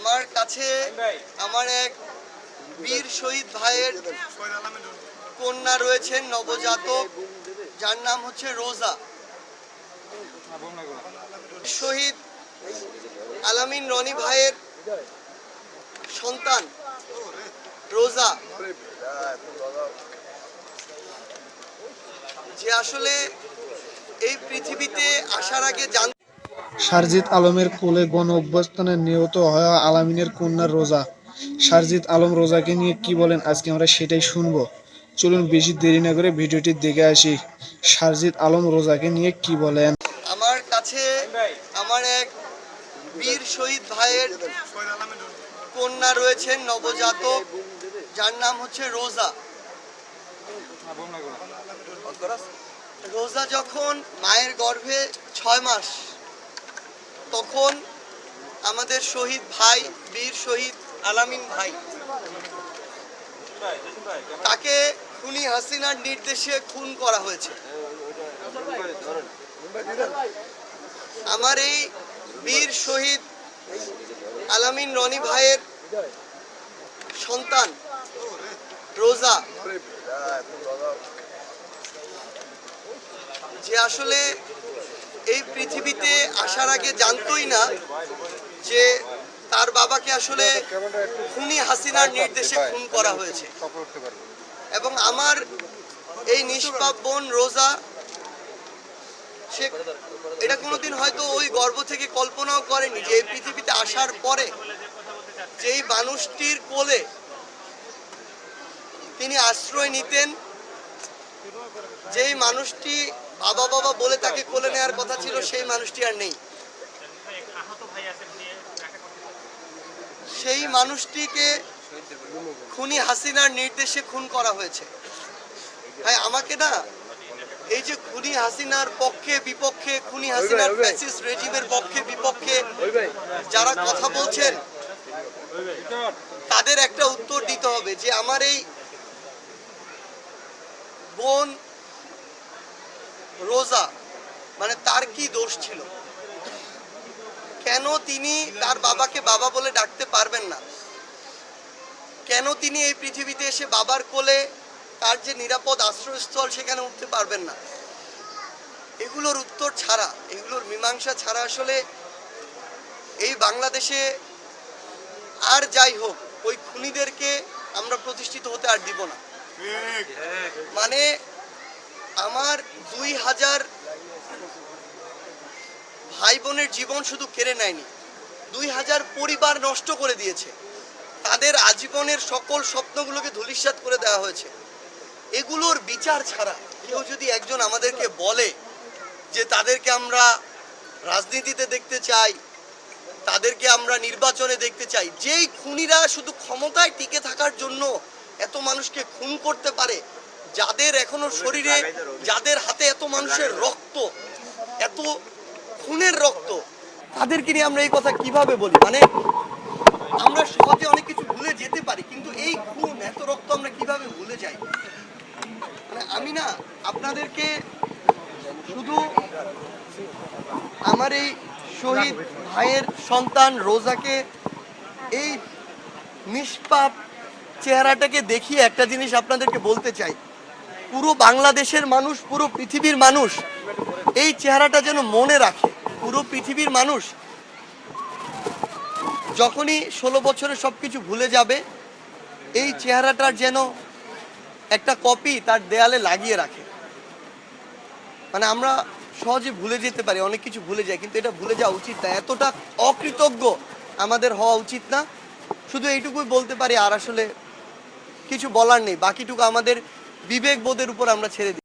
আমার কাছে আমার এক বীর শহীদ ভাইয়ের কন্যা রয়েছেন নবজাতক, যার নাম হচ্ছে রোজা। শহীদ আলামিন রনি ভাইয়ের সন্তান রোজা। যে আসলে এই পৃথিবীতে আসার আগে জান শারজিৎ আলমের কোলে গণ অভ্যস্থানে নিহত হওয়া আলামিনের কন্যা রোজা। শারজিৎ আলম রোজাকে নিয়ে কি বলেন আজকে আমরা সেটাই শুনব। চলুন বেশি দেরি না করে ভিডিওটি দেখে আসি। শারজিৎ আলম রোজাকে নিয়ে কি বলেন? আমার কাছে আমার এক বীর শহীদ ভাইয়ের কন্যা রয়েছেন নবজাতক। যার নাম হচ্ছে রোজা। রোজা যখন মায়ের গর্ভে ছয় মাস তখন আমাদের শহীদ ভাই, বীর শহীদ আলামিন ভাই। তাকে খুনি হাসিনার নির্দেশে খুন করা হয়েছে। আমার এই বীর শহীদ আলামিন রনি ভাইয়ের সন্তান, রোজা। যে আসলে এই পৃথিবীতে আসার আগে জানতোই না যে তার বাবাকে আসলে খুনি হাসিনার নির্দেশে খুন করা হয়েছে। এবং আমার এই নিষ্পাপ বোন রোজা, সে এটা কোনোদিন হয়তো ওই গর্ব থেকে কল্পনাও করেনি যে এই পৃথিবীতে আসার পরে যেই মানুষটির কোলে তিনি আশ্রয় নিতেন, যেই মানুষটি বাবা বাবা বলে তাকে কোলে নেওয়ার কথা ছিল সেই মানুষটি আর নেই। সেই মানুষটিকে খুনি হাসিনার নির্দেশে খুন করা হয়েছে। ভাই আমাকে না এই যে খুনি হাসিনার পক্ষে বিপক্ষে খুনি হাসিনার ফ্যাসিস্ট রেজিমের পক্ষে বিপক্ষে যারা কথা বলছেন তাদের একটা উত্তর দিতে হবে যে আমার এই বোন রোজা মানে তার কি দোষ ছিল? কেন তিনি তার বাবাকে বাবা বলে ডাকতে পারবেন না? কেন তিনি এই পৃথিবীতে এসে বাবার কোলে তার যে নিরাপদ আশ্রয়স্থল সেখানে উঠতে পারবেন না? এগুলোর উত্তর ছাড়া এগুলোর মীমাংসা ছাড়া আসলে এই বাংলাদেশে আর যাই হোক ওই খুনিদেরকে আমরা প্রতিষ্ঠিত হতে আর দিব না। মানে আমার দুই হাজার ভাই বোনের জীবন শুধু কেড়ে নেয়নি, দুই হাজার পরিবার নষ্ট করে দিয়েছে। তাদের আজীবনের সকল স্বপ্নগুলোকে ধূলিসাৎ করে দেওয়া হয়েছে। এগুলোর বিচার ছাড়া কেউ যদি একজন আমাদেরকে বলে যে তাদেরকে আমরা রাজনীতিতে দেখতে চাই, তাদেরকে আমরা নির্বাচনে দেখতে চাই, যেই খুনিরা শুধু ক্ষমতায় টিকে থাকার জন্য এত মানুষকে খুন করতে পারে যাদের এখনও শরীরে, যাদের হাতে এত মানুষের রক্ত, এত খুনের রক্ত, তাদেরকে নিয়ে আমরা এই কথা কীভাবে বলি? মানে আমরা সহজে অনেক কিছু ভুলে যেতে পারি, কিন্তু এই খুন, এত রক্ত আমরা কীভাবে ভুলে যাই? মানে আমি না আপনাদেরকে শুধু আমার এই শহীদ ভাইয়ের সন্তান রোজাকে এই নিষ্পাপ চেহারাটাকে দেখিয়ে একটা জিনিস আপনাদেরকে বলতে চাই। পুরো বাংলাদেশের মানুষ, পুরো পৃথিবীর মানুষ এই চেহারাটা যেন মনে রাখে। পুরো পৃথিবীর মানুষ যখনই ষোলো বছরে সব কিছু ভুলে যাবে, এই চেহারাটার যেন একটা কপি তার দেয়ালে লাগিয়ে রাখে। মানে আমরা সহজে ভুলে যেতে পারি, অনেক কিছু ভুলে যাই কিন্তু এটা ভুলে যাওয়া উচিত না। এতটা অকৃতজ্ঞ আমাদের হওয়া উচিত না। শুধু এইটুকুই বলতে পারি, আর আসলে কিছু বলার নেই। বাকিটুকু আমাদের বিবেক বোধের উপর আমরা ছেড়ে দিই।